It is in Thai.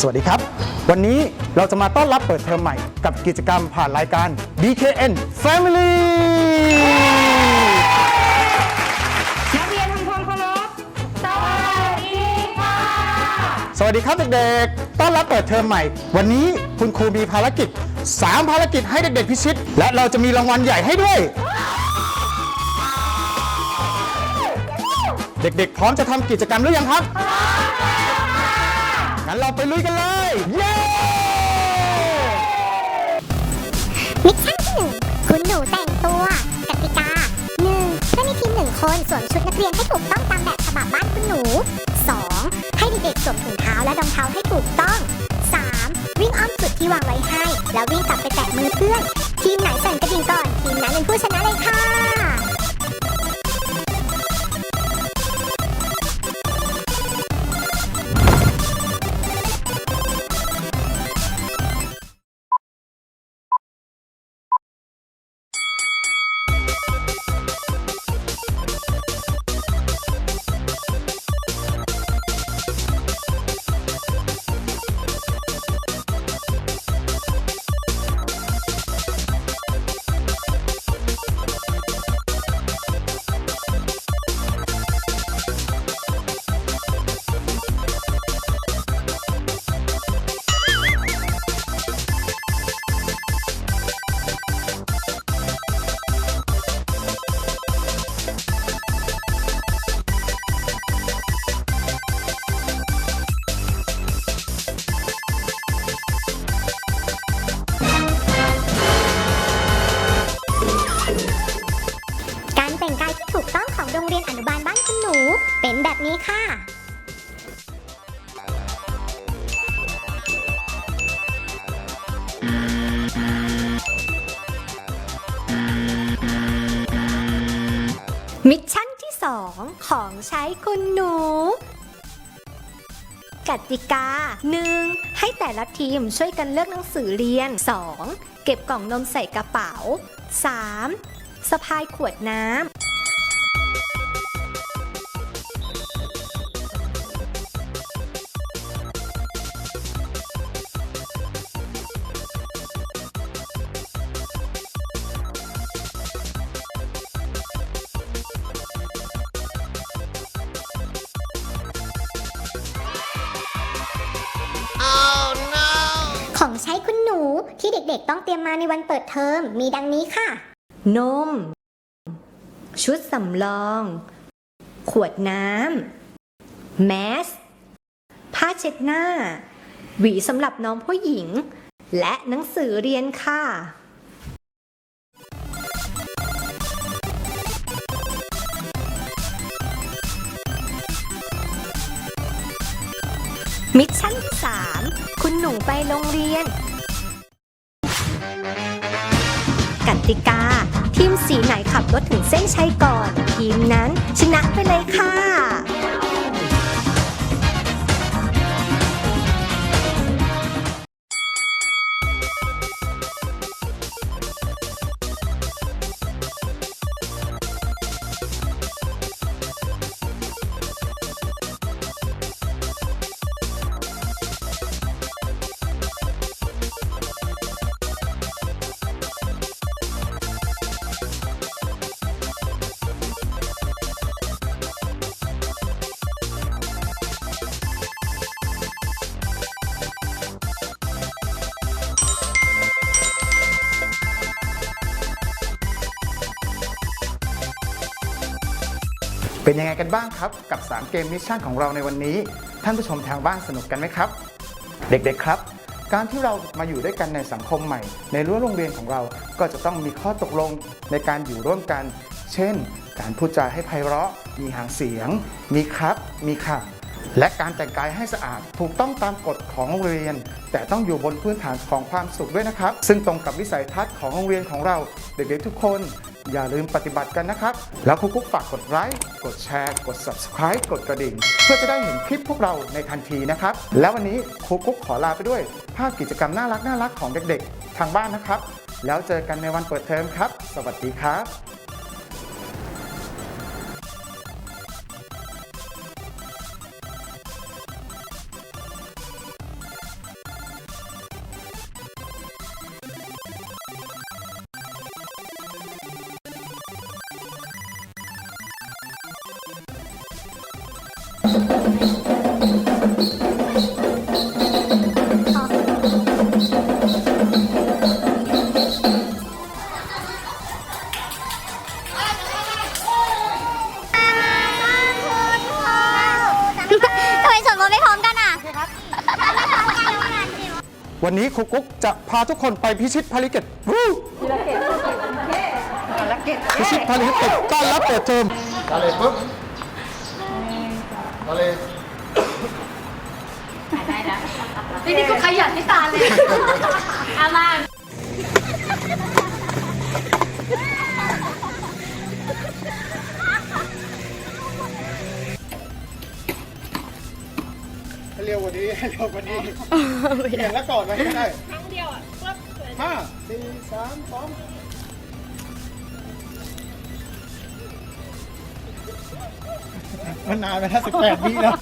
สวัสดีครับ วันนี้เราจะมาต้อนรับเปิดเทอมใหม่กับกิจกรรมผ่านรายการ BKN Family นักเรียนทำความเคารพสวัสดีค่ะ สวัสดีครับเด็กๆ ต้อนรับเปิดเทอมใหม่ วันนี้คุณครูมีภารกิจ 3 ภารกิจให้เด็กๆพิชิต และเราจะมีรางวัลใหญ่ให้ด้วย เด็กๆ พร้อมจะทำกิจกรรมหรือยังครับ งั้นเราไปลุยกันเลย เย้มิชชั่นที่หนึ่งคุณหนูแต่งตัวกติกา 1. เพื่อนในทีมหนึ่งคนสวมชุดนักเรียนให้ถูกต้องตามแบบฉบับบ้านคุณหนู 2. ให้เด็กๆสวมถุงเท้าและรองเท้าให้ถูกต้อง 3. วิ่งอ้อมจุดที่วางไว้ให้ แล้ววิ่งกลับไปแตะมือเพื่อน ทีมไหนสั่นกระดิ่งก่อน ทีมนั้นเป็นผู้ชนะเลยค่ะ บนี้ค่ะมิชชั่นที่ 2 ของใช้คุณหนู กติกา 1. ให้แต่ละทีมช่วยกันเลือกหนังสือเรียน 2. เก็บกล่องนมใส่กระเป๋า 3. สะพายขวดน้ำ ที่เด็กๆ ต้องเตรียมมาในวันเปิดเทอมมีดังนี้ค่ะ นม ชุดสำรอง ขวดน้ำ แมส ผ้าเช็ดหน้า หวีสำหรับน้องผู้หญิง และหนังสือเรียนค่ะมิชชั่นที่3คุณหนูไปโรงเรียน ติกา ทีมสีไหนขับรถถึงเส้นชัยก่อน ทีมนั้นชนะไปเลยค่ะ เป็นยังไงกันบ้างครับ กับ 3 เกมมิชชั่นของเราในวันนี้ ท่านผู้ชมทางบ้านสนุกกันไหมครับ เด็กๆครับ การที่เรามาอยู่ด้วยกันในสังคมใหม่ ในรั้วโรงเรียนของเราก็จะต้องมีข้อตกลงในการอยู่ร่วมกัน เช่น การพูดจาให้ไพเราะ มีหางเสียง มีครับ มีค่ะและการแต่งกายให้สะอาดถูกต้องตามกฎของโรงเรียน แต่ต้องอยู่บนพื้นฐานของความสุขด้วยนะครับ ซึ่งตรงกับวิสัยทัศน์ของโรงเรียนของเรา เด็กๆทุกคน อย่าลืมปฏิบัติกันนะครับ แล้วคุกคุกฝากกดไลค์กดแชร์กด subscribe กดกระดิ่ง เพื่อจะได้เห็นคลิปพวกเราในทันทีนะครับ แล้ววันนี้คุกคุกขอลาไปด้วย ภาพกิจกรรมน่ารักน่ารักของเด็กๆ ทางบ้านนะครับ แล้วเจอกันในวันเปิดเทอมครับ สวัสดีครับ วันนี้ครูกุ๊กจะพาทุกคนไปพิชิตภารกิจวู้พิชิตภารกิจต้อนรับเปิดเทอมมาเลยปุ๊บมาเลยนี่นี่ก็ขยันที่ตาเลยอามาใเร็วกว่านี้ให้เร็วกว่านี้เปลี่ยนแล้วก่อนไปก็ได้ครั้งเดียวอะห้าสี่สามสองมันนานไปถ้าสิบแปดวิแล้ว